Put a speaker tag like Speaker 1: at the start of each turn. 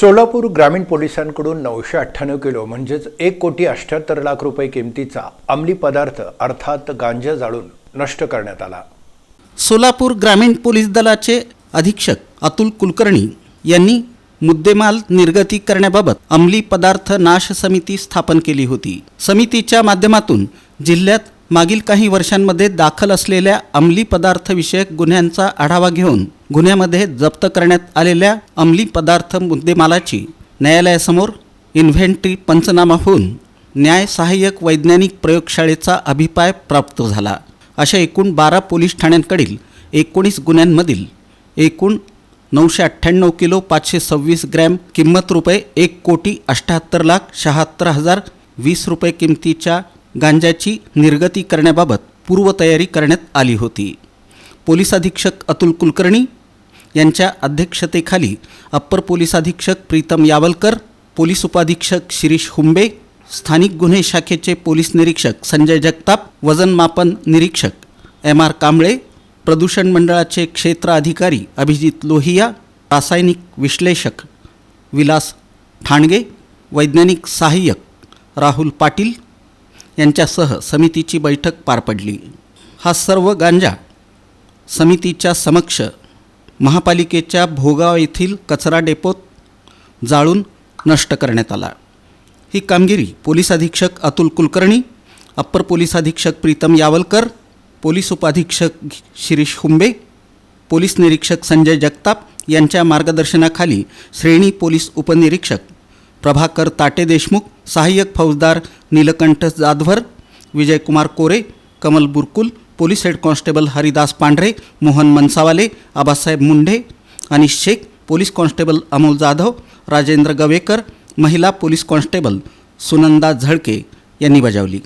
Speaker 1: सोलापूर ग्रामीण पोलिसांकडून नऊशे अठ्ठ्याण्णव किलो म्हणजेच एक कोटी अठ्ठ्याहत्तर लाख रुपये किमतीचा अंमली पदार्थ अर्थात गांजा जाळून नष्ट करण्यात आला.
Speaker 2: सोलापूर ग्रामीण पोलीस दलाचे अधीक्षक अतुल कुलकर्णी यांनी मुद्देमाल निर्गती करण्याबाबत अंमली पदार्थ नाश समिती स्थापन केली होती. समितीच्या माध्यमातून जिल्ह्यात मागील काही वर्षांमध्ये दाखल असलेल्या अंमली पदार्थविषयक गुन्ह्यांचा आढावा घेऊन गुन्ह्यामध्ये जप्त करण्यात आलेल्या अंमली पदार्थ मुद्देमालाची न्यायालयासमोर इन्व्हेंटरी पंचनामा होऊन न्याय सहाय्यक वैज्ञानिक प्रयोगशाळेचा अभिप्राय प्राप्त झाला. अशा एकूण बारा पोलीस ठाण्यांकडील एकोणीस गुन्ह्यांमधील एकूण नऊशे अठ्ठ्याण्णव किलो पाचशे सव्वीस ग्रॅम किंमत रुपये एक कोटी अठ्ठ्याहत्तर लाख शहात्तर हजार वीस रुपये किमतीच्या गांजाची निर्गती करण्याबाबत पूर्वतयारी करण्यात आली होती. पोलीस अधीक्षक अतुल कुलकर्णी यांच्या अध्यक्षतेखाली अप्पर पोलीस अधीक्षक प्रीतम यावलकर पोलीस उपाधीक्षक शिरीष हुंबे स्थानिक गुन्हे शाखेचे पोलीस निरीक्षक संजय जगताप वजनमापन निरीक्षक एम आर कांबळे प्रदूषण मंडळाचे क्षेत्र अधिकारी अभिजित लोहिया रासायनिक विश्लेषक विलास ठाणगे वैज्ञानिक सहाय्यक राहुल पाटील यांच्यासह समितीची बैठक पार पडली. हा सर्व गांजा समितीच्या समक्ष महापालिकेच्या भोगाव येथील कचरा डेपोत जाळून नष्ट करण्यात आला. ही कामगिरी पोलीस अधीक्षक अतुल कुलकर्णी अप्पर पोलीस अधीक्षक प्रीतम यावलकर पोलीस उपाधीक्षक शिरीष हुंबे पोलीस निरीक्षक संजय जगताप यांच्या मार्गदर्शनाखाली श्रेणी पोलीस उपनिरीक्षक प्रभाकर ताटे देशमुख सहाय्यक फौजदार Neelkanth Jadhavar Vijaykumar Kore Kamal Burkul police head constable Haridas Pandhare Mohan Mansawale Abasaheb Munde Anish Shaikh police constable Amol Jadhav Rajendra Gavekar महिला पोलीस कॉन्स्टेबल सुनंदा झळके यांनी बजावली.